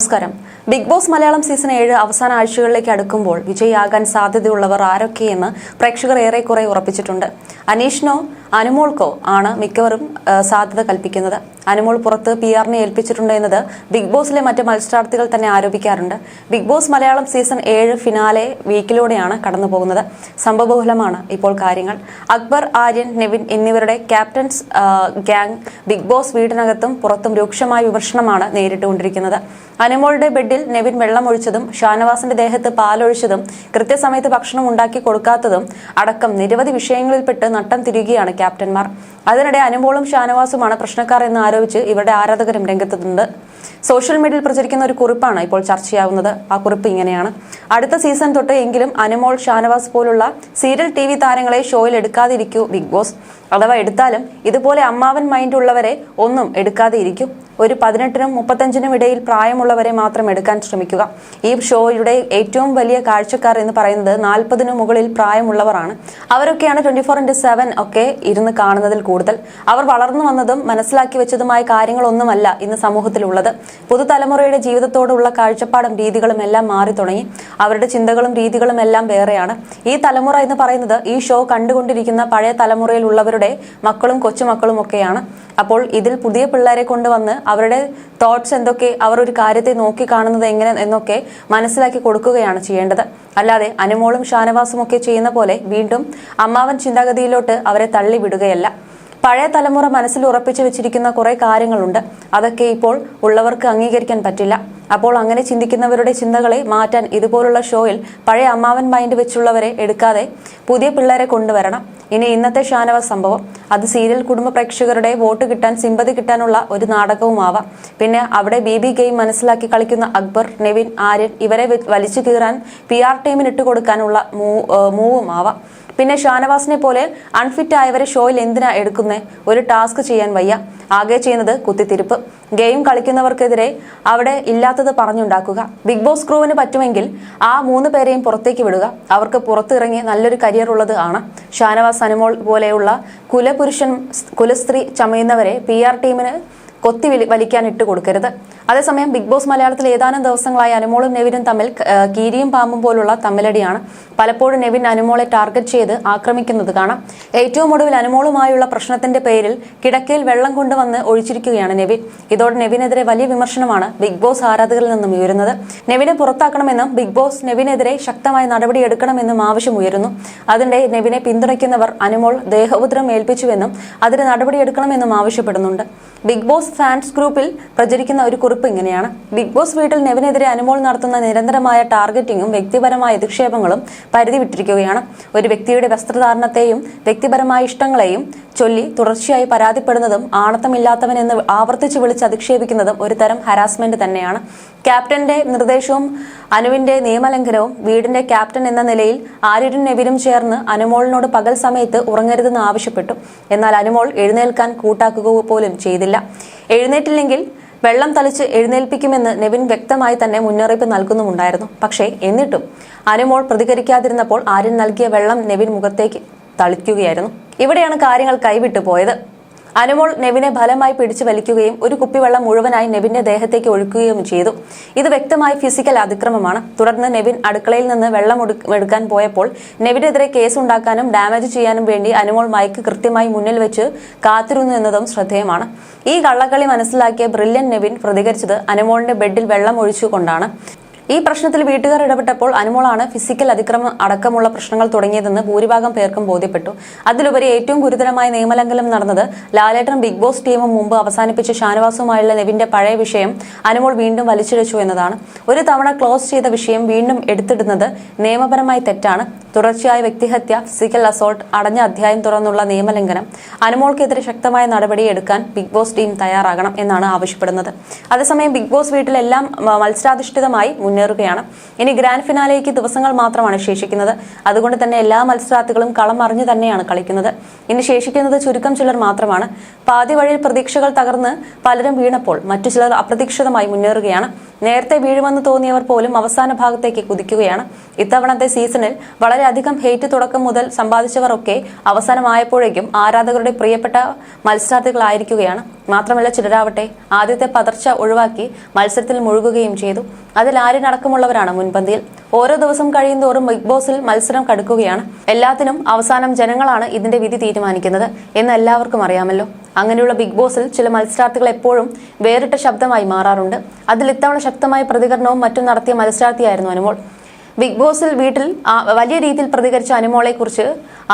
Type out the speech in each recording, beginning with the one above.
നമസ്കാരം. Big boss Malayalam season ഏഴ് അവസാന ആഴ്ചകളിലേക്ക് അടുക്കുമ്പോൾ വിജയിയാകാൻ സാധ്യതയുള്ളവർ ആരൊക്കെയെന്ന് പ്രേക്ഷകർ ഏറെക്കുറെ ഉറപ്പിച്ചിട്ടുണ്ട്. അനീഷിനോ അനുമോൾക്കോ ആണ് മിക്കവരും സാധ്യത കൽപ്പിക്കുന്നത്. അനുമോൾ പുറത്ത് പി ആറിനെ ഏൽപ്പിച്ചിട്ടുണ്ട് എന്നത് ബിഗ് ബോസിലെ മറ്റ് മത്സരാർത്ഥികൾ തന്നെ ആരോപിക്കാറുണ്ട്. ബിഗ് ബോസ് മലയാളം സീസൺ ഏഴ് ഫിനാലെ വീക്കിലൂടെയാണ് കടന്നു പോകുന്നത് സംഭവബഹുലമാണ് ഇപ്പോൾ കാര്യങ്ങൾ. അക്ബർ ആര്യൻ നെവിൻ എന്നിവരുടെ ക്യാപ്റ്റൻസ് ഗ്യാങ് ബിഗ് ബോസ് വീടിനകത്തും പുറത്തും രൂക്ഷമായ വിമർശനമാണ് നേരിട്ടുകൊണ്ടിരിക്കുന്നത്. അനുമോളുടെ ബെഡിൽ നെവിൻ വെള്ളം ഒഴിച്ചതും ഷാനവാസിന്റെ ദേഹത്ത് പാലൊഴിച്ചതും കൃത്യസമയത്ത് ഭക്ഷണം ഉണ്ടാക്കി കൊടുക്കാത്തതും അടക്കം നിരവധി വിഷയങ്ങളിൽപ്പെട്ട് നട്ടം തിരികുകയാണ് ക്യാപ്റ്റന്മാർ. അതിനിടെ അനുമോളും ഷാനവാസുമാണ് പ്രശ്നക്കാർ എന്ന് ആരോപിച്ച് ഇവരുടെ ആരാധകരും രംഗത്തുണ്ട് സോഷ്യൽ മീഡിയയിൽ പ്രചരിക്കുന്ന ഒരു കുറിപ്പാണ് ഇപ്പോൾ ചർച്ചയാവുന്നത്. ആ കുറിപ്പ് ഇങ്ങനെയാണ്. അടുത്ത സീസൺ തൊട്ട് എങ്കിലും അനുമോൾ ഷാനവാസ് പോലുള്ള സീരിയൽ ടി വി താരങ്ങളെ ഷോയിൽ എടുക്കാതിരിക്കൂ ബിഗ് ബോസ്. അഥവാ എടുത്താലും ഇതുപോലെ അമ്മാവൻ മൈൻഡ് ഉള്ളവരെ ഒന്നും എടുക്കാതെ ഇരിക്കും ഒരു പതിനെട്ടിനും മുപ്പത്തഞ്ചിനും ഇടയിൽ പ്രായമുള്ളവരെ മാത്രം എടുക്കാൻ ശ്രമിക്കുക. ഈ ഷോയുടെ ഏറ്റവും വലിയ കാഴ്ചക്കാർ എന്ന് പറയുന്നത് നാൽപ്പതിനു മുകളിൽ പ്രായമുള്ളവരാണ്. അവരൊക്കെയാണ് ട്വന്റി ഫോർ ഇന്റു സെവൻ ഒക്കെ ഇരുന്ന് കാണുന്നതിൽ കൂടുതൽ. അവർ വളർന്നു വന്നതും മനസ്സിലാക്കി വെച്ചതുമായ കാര്യങ്ങളൊന്നുമല്ല ഇന്ന് സമൂഹത്തിലുള്ളത്. പുതുതലമുറയുടെ ജീവിതത്തോടുള്ള കാഴ്ചപ്പാടും രീതികളും എല്ലാം മാറി തുടങ്ങി. അവരുടെ ചിന്തകളും രീതികളും എല്ലാം വേറെയാണ്. ഈ തലമുറ എന്ന് പറയുന്നത് ഈ ഷോ കണ്ടുകൊണ്ടിരിക്കുന്ന പഴയ തലമുറയിലുള്ളവരുടെ മക്കളും കൊച്ചുമക്കളും ഒക്കെയാണ്. അപ്പോൾ ഇതിൽ പുതിയ പിള്ളേരെ കൊണ്ടുവന്ന് അവരുടെ തോട്ട്സ് എന്തൊക്കെ അവർ ഒരു കാര്യത്തെ നോക്കി കാണുന്നത് എങ്ങനെ എന്നൊക്കെ മനസ്സിലാക്കി കൊടുക്കുകയാണ് ചെയ്യേണ്ടത്. അല്ലാതെ അനുമോളും ഷാനവാസും ഒക്കെ ചെയ്യുന്ന പോലെ വീണ്ടും അമ്മാവൻ ചിന്താഗതിയിലോട്ട് അവരെ തള്ളി വിടുകയല്ല പഴയ തലമുറ മനസ്സിൽ ഉറപ്പിച്ചു വെച്ചിരിക്കുന്ന കുറെ കാര്യങ്ങളുണ്ട്. അതൊക്കെ ഇപ്പോൾ ഉള്ളവർക്ക് അംഗീകരിക്കാൻ പറ്റില്ല. അപ്പോൾ അങ്ങനെ ചിന്തിക്കുന്നവരുടെ ചിന്തകളെ മാറ്റാൻ ഇതുപോലുള്ള ഷോയിൽ പഴയ അമ്മാവൻ മൈൻഡ് വെച്ചുള്ളവരെ എടുക്കാതെ പുതിയ പിള്ളേരെ കൊണ്ടുവരണം. ഇനി ഇന്നത്തെ ഷാനവാസ് സംഭവം. അത് സീരിയൽ കുടുംബ പ്രേക്ഷകരുടെ വോട്ട് കിട്ടാൻ സിമ്പതി കിട്ടാനുള്ള ഒരു നാടകവുമാവാം. പിന്നെ അവിടെ ബി ബി ഗെയിം മനസ്സിലാക്കി കളിക്കുന്ന അക്ബർ നെവിൻ ആര്യൻ ഇവരെ വലിച്ചു കീറാൻ പി ആർ ടീമിന് ഇട്ടുകൊടുക്കാനുള്ള മൂ- ഏഹ് മൂവും ആവാം പിന്നെ ഷാനവാസിനെ പോലെ അൺഫിറ്റ് ആയവരെ ഷോയിൽ എന്തിനാ എടുക്കുന്നേ? ഒരു ടാസ്ക് ചെയ്യാൻ വയ്യ. ആകെ ചെയ്യുന്നത് കുത്തിത്തിരിപ്പ്. ഗെയിം കളിക്കുന്നവർക്കെതിരെ അവിടെ ഇല്ലാത്തത് പറഞ്ഞുണ്ടാക്കുക. ബിഗ് ബോസ് ക്രൂവിന് പറ്റുമെങ്കിൽ ആ മൂന്ന് പേരെയും പുറത്തേക്ക് വിടുക. അവർക്ക് പുറത്തിറങ്ങി നല്ലൊരു കരിയർ ഉള്ളത് ആണ്. ഷാനവാസ് അനുമോൾ പോലെയുള്ള കുലപുരുഷൻ കുലസ്ത്രീ ചമയുന്നവരെ പി ആർ ടീമിന് കൊത്തി വലിക്കാൻ ഇട്ട് കൊടുക്കരുത്. അതേസമയം ബിഗ് ബോസ് മലയാളത്തിൽ ഏതാനും ദിവസങ്ങളായി അനുമോളും നെവിനും തമ്മിൽ കീരിയും പാമ്പും പോലുള്ള തമ്മിലടിയാണ്. പലപ്പോഴും നെവിൻ അനുമോളെ ടാർഗറ്റ് ചെയ്ത് ആക്രമിക്കുന്നത് കാണാം. ഏറ്റവും ഒടുവിൽ അനുമോളുമായുള്ള പ്രശ്നത്തിന്റെ പേരിൽ കിടക്കയിൽ വെള്ളം കൊണ്ടുവന്ന് ഒഴിച്ചിരിക്കുകയാണ് നെവിൻ. ഇതോടെ നെവിനെതിരെ വലിയ വിമർശനമാണ് ബിഗ് ബോസ് ആരാധകരിൽ നിന്നും ഉയരുന്നത്. നെവിനെ പുറത്താക്കണമെന്നും ബിഗ് ബോസ് നെവിനെതിരെ ശക്തമായ നടപടിയെടുക്കണമെന്നും ആവശ്യമുയരുന്നു അതിന്റെ നെവിനെ പിന്തുണയ്ക്കുന്നവർ അനുമോൾ ദേഹോപദ്രം ഏൽപ്പിച്ചുവെന്നും അതിന് നടപടിയെടുക്കണമെന്നും ആവശ്യപ്പെടുന്നുണ്ട്. ബിഗ് ബോസ് ഫാൻസ് ഗ്രൂപ്പിൽ പ്രചരിക്കുന്ന ഒരു കുറിപ്പ് ഇങ്ങനെയാണ്. ബിഗ് ബോസ് വീട്ടിൽ നെവിനെതിരെ അനുമോൾ നടത്തുന്ന നിരന്തരമായ ടാർഗറ്റിംഗും വ്യക്തിപരമായ അധിക്ഷേപങ്ങളും പരിധി വിട്ടിരിക്കുകയാണ്. ഒരു വ്യക്തിയുടെ വസ്ത്രധാരണത്തെയും വ്യക്തിപരമായ ഇഷ്ടങ്ങളെയും ചൊല്ലി തുടർച്ചയായി പരാതിപ്പെടുന്നതും ആണത്തമില്ലാത്തവനെന്ന് ആവർത്തിച്ചു വിളിച്ച് അധിക്ഷേപിക്കുന്നതും ഒരു തരം ഹരാസ്മെന്റ് തന്നെയാണ്. ക്യാപ്റ്റന്റെ നിർദ്ദേശവും അനുവിന്റെ നിയമലംഘനവും വീടിന്റെ ക്യാപ്റ്റൻ എന്ന നിലയിൽ ആര്യരും നെവിനും ചേർന്ന് അനുമോളിനോട് പകൽ സമയത്ത് ഉറങ്ങരുതെന്ന് ആവശ്യപ്പെട്ടു. എന്നാൽ അനുമോൾ എഴുന്നേൽക്കാൻ കൂട്ടാക്കുക പോലും ചെയ്തില്ല. എഴുന്നേറ്റില്ലെങ്കിൽ വെള്ളം തളിച്ച് എഴുന്നേൽപ്പിക്കുമെന്ന് നെവിൻ വ്യക്തമായി തന്നെ മുന്നറിയിപ്പ് നൽകുന്നുമുണ്ടായിരുന്നു. പക്ഷേ എന്നിട്ടും അനുമോൾ പ്രതികരിക്കാതിരുന്നപ്പോൾ ആര്യൻ നൽകിയ വെള്ളം നെവിൻ മുഖത്തേക്ക് തളിക്കുകയായിരുന്നു. ഇവിടെയാണ് കാര്യങ്ങൾ കൈവിട്ടു പോയത്. അനുമോൾ നെവിനെ ഫലമായി പിടിച്ചു വലിക്കുകയും ഒരു കുപ്പിവെള്ളം മുഴുവനായി നെവിന്റെ ദേഹത്തേക്ക് ഒഴുക്കുകയും ചെയ്തു. ഇത് വ്യക്തമായി ഫിസിക്കൽ അതിക്രമമാണ്. തുടർന്ന് നെവിൻ അടുക്കളയിൽ നിന്ന് വെള്ളം എടു- എടുക്കാൻ പോയപ്പോൾ നെവിനെതിരെ കേസ് ഉണ്ടാക്കാനും ഡാമേജ് ചെയ്യാനും വേണ്ടി അനുമോൾ മൈക്ക് കൃത്യമായി മുന്നിൽ വെച്ച് കാത്തിരുന്നു എന്നതും ശ്രദ്ധേയമാണ്. ഈ കള്ളക്കളി മനസ്സിലാക്കിയ ബ്രില്യൻ നെവിൻ പ്രതികരിച്ചത് അനുമോളിന്റെ ബെഡിൽ വെള്ളം ഒഴിച്ചുകൊണ്ടാണ്. ഈ പ്രശ്നത്തിൽ വീട്ടുകാർ ഇടപെട്ടപ്പോൾ അനുമോളാണ് ഫിസിക്കൽ അതിക്രമം അടക്കമുള്ള പ്രശ്നങ്ങൾ തുടങ്ങിയതെന്ന് ഭൂരിഭാഗം പേർക്കും ബോധ്യപ്പെട്ടു. അതിലുപരി ഏറ്റവും ഗുരുതരമായ നിയമലംഘനം നടന്നത് ലാലേട്ടൻ ബിഗ് ബോസ് ടീമും മുമ്പ് അവസാനിപ്പിച്ച ഷാനവാസുമായുള്ള നെവിന്റെ പഴയ വിഷയം അനുമോൾ വീണ്ടും വലിച്ചിഴച്ചു എന്നതാണ്. ഒരു തവണ ക്ലോസ് ചെയ്ത വിഷയം വീണ്ടും എടുത്തിടുന്നത് നിയമപരമായി തെറ്റാണ്. തുടർച്ചയായ വ്യക്തിഹത്യ ഫിസിക്കൽ അസോൾട്ട് അടഞ്ഞ അധ്യായം തുറന്നുള്ള നിയമലംഘനം അനുമോൾക്കെതിരെ ശക്തമായ നടപടി എടുക്കാൻ ബിഗ് ബോസ് ടീം തയ്യാറാകണം എന്നാണ് ആവശ്യപ്പെടുന്നത്. അതേസമയം ബിഗ് ബോസ് വീട്ടിലെല്ലാം മത്സരാധിഷ്ഠിതമായി മത്സരാധിഷ്ഠിതമായി മുന്നേറുകയാണ്. ഇനി ഗ്രാൻഡ് ഫിനാലേക്ക് ദിവസങ്ങൾ മാത്രമാണ് ശേഷിക്കുന്നത്. അതുകൊണ്ട് തന്നെ എല്ലാ മത്സരാർത്ഥികളും കളം അറിഞ്ഞു തന്നെയാണ് കളിക്കുന്നത്. ഇനി ശേഷിക്കുന്നത് ചുരുക്കം ചിലർ മാത്രമാണ്. പാതി വഴിയിൽ പ്രതീക്ഷകൾ തകർന്ന് പലരും വീണപ്പോൾ മറ്റു ചിലർ അപ്രതീക്ഷിതമായി മുന്നേറുകയാണ്. നേരത്തെ വീഴുമെന്ന് തോന്നിയവർ പോലും അവസാന ഭാഗത്തേക്ക് കുതിക്കുകയാണ്. ഇത്തവണത്തെ സീസണിൽ വളരെയധികം ഹേറ്റ് തുടക്കം മുതൽ സമ്പാദിച്ചവർ ഒക്കെ അവസാനമായപ്പോഴേക്കും ആരാധകരുടെ പ്രിയപ്പെട്ട മത്സരാർത്ഥികളായിരിക്കുകയാണ്. മാത്രമല്ല ചിലരാവട്ടെ ആദ്യത്തെ പതർച്ച ഒഴിവാക്കി മത്സരത്തിൽ മുഴുകുകയും ചെയ്തു. അതിൽ ആര്യനടക്കമുള്ളവരാണ് മുൻപന്തിയിൽ. ഓരോ ദിവസം കഴിയുന്തോറും ബിഗ് ബോസിൽ മത്സരം കടുക്കുകയാണ്. എല്ലാത്തിനും അവസാനം ജനങ്ങളാണ് ഇതിന്റെ വിധി തീരുമാനിക്കുന്നത് എന്ന് എല്ലാവർക്കും അറിയാമല്ലോ. അങ്ങനെയുള്ള ബിഗ് ബോസിൽ ചില മത്സരാർത്ഥികൾ എപ്പോഴും വേറിട്ട ശബ്ദമായി മാറാറുണ്ട്. അതിൽ ഇത്തവണ ശക്തമായ പ്രതികരണവും മറ്റും നടത്തിയ മത്സരാർത്ഥിയായിരുന്നു അനുമോൾ. ബിഗ് ബോസിൽ വീട്ടിൽ വലിയ രീതിയിൽ പ്രതികരിച്ച അനുമോളെ കുറിച്ച്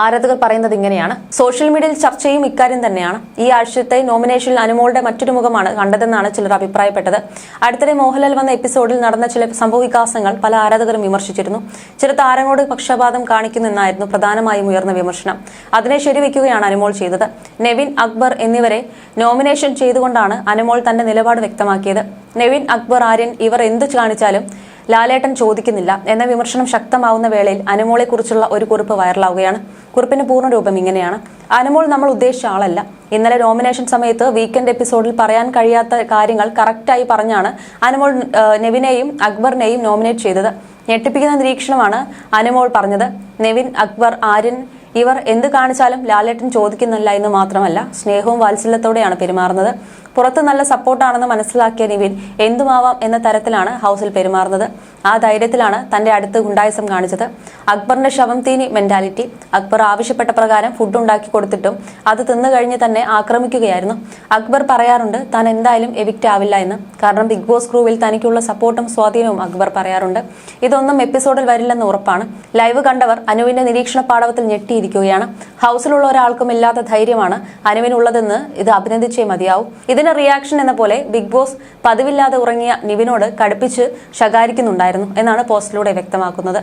ആരാധകർ പറയുന്നത് ഇങ്ങനെയാണ്. സോഷ്യൽ മീഡിയയിൽ ചർച്ചയും ഇക്കാര്യം തന്നെയാണ്. ഈ ആഴ്ചത്തെ നോമിനേഷനിൽ അനുമോളുടെ മറ്റൊരു മുഖമാണ് കണ്ടതെന്നാണ് ചിലർ അഭിപ്രായപ്പെട്ടത്. അടുത്തിടെ മോഹൻലാൽ വന്ന എപ്പിസോഡിൽ നടന്ന ചില സംഭവവികാസങ്ങൾ പല ആരാധകരും വിമർശിച്ചിരുന്നു. ചില താരങ്ങളോട് പക്ഷപാതം കാണിക്കുന്നെന്നായിരുന്നു പ്രധാനമായും ഉയർന്ന വിമർശനം. അതിനെ ശരിവെക്കുകയാണ് അനുമോൾ ചെയ്തത്. നെവിൻ അക്ബർ എന്നിവരെ നോമിനേഷൻ ചെയ്തുകൊണ്ടാണ് അനുമോൾ തന്റെ നിലപാട് വ്യക്തമാക്കിയത്. നെവിൻ അക്ബർ ആര്യൻ ഇവർ എന്ത് കാണിച്ചാലും ലാലേട്ടൻ ചോദിക്കുന്നില്ല എന്ന വിമർശനം ശക്തമാവുന്ന വേളയിൽ അനുമോളെ കുറിച്ചുള്ള ഒരു കുറിപ്പ് വൈറലാവുകയാണ്. കുറിപ്പിന്റെ പൂർണരൂപം ഇങ്ങനെയാണ്. അനുമോൾ നമ്മൾ ഉദ്ദേശിച്ച ആളല്ല. ഇന്നലെ നോമിനേഷൻ സമയത്ത് വീക്കെൻഡ് എപ്പിസോഡിൽ പറയാൻ കഴിയാത്ത കാര്യങ്ങൾ കറക്റ്റായി പറഞ്ഞാണ് അനുമോൾ നെവിനെയും അക്ബറിനെയും നോമിനേറ്റ് ചെയ്തത്. ഞെട്ടിപ്പിക്കുന്ന നിരീക്ഷണമാണ് അനുമോൾ പറഞ്ഞത്. നെവിൻ അക്ബർ ആര്യൻ ഇവർ എന്ത് കാണിച്ചാലും ലാലേട്ടൻ ചോദിക്കുന്നില്ല എന്ന് മാത്രമല്ല സ്നേഹവും വാത്സല്യത്തോടെയാണ് പെരുമാറുന്നത്. പുറത്ത് നല്ല സപ്പോർട്ടാണെന്ന് മനസ്സിലാക്കിയ നിവിൻ എന്തുമാവാം എന്ന തരത്തിലാണ് ഹൗസിൽ പെരുമാറുന്നത്. ആ ധൈര്യത്തിലാണ് തന്റെ അടുത്ത് ഗുണ്ടായസം കാണിച്ചത്. അക്ബറിന്റെ ശവം തീനി മെന്റാലിറ്റി. അക്ബർ ആവശ്യപ്പെട്ട പ്രകാരം ഫുഡ് ഉണ്ടാക്കി കൊടുത്തിട്ടും അത് തിന്നു കഴിഞ്ഞ് തന്നെ ആക്രമിക്കുകയായിരുന്നു. അക്ബർ പറയാറുണ്ട് താൻ എന്തായാലും എവിക്റ്റ് ആവില്ല എന്ന്. കാരണം ബിഗ് ബോസ് ക്രൂവിൽ തനിക്കുള്ള സപ്പോർട്ടും സ്വാധീനവും അക്ബർ പറയാറുണ്ട്. ഇതൊന്നും എപ്പിസോഡിൽ വരില്ലെന്ന് ഉറപ്പാണ്. ലൈവ് കണ്ടവർ അനുവിന്റെ നിരീക്ഷണ പാടവത്തിൽ ഞെട്ടിയിരിക്കുകയാണ് ഹൗസിലുള്ള ഒരാൾക്കും ഇല്ലാത്ത ധൈര്യമാണ് അനുവിനുള്ളതെന്ന് ഇത് അഭിനന്ദിച്ചേ മതിയാവും. ഇതിന് റിയാക്ഷൻ എന്ന പോലെ ബിഗ് ബോസ് പതിവില്ലാതെ ഉറങ്ങിയ നിവിനോട് കടുപ്പിച്ച് ശകാരിക്കുന്നുണ്ടായിരുന്നു എന്നാണ് പോസ്റ്റിലൂടെ വ്യക്തമാക്കുന്നത്.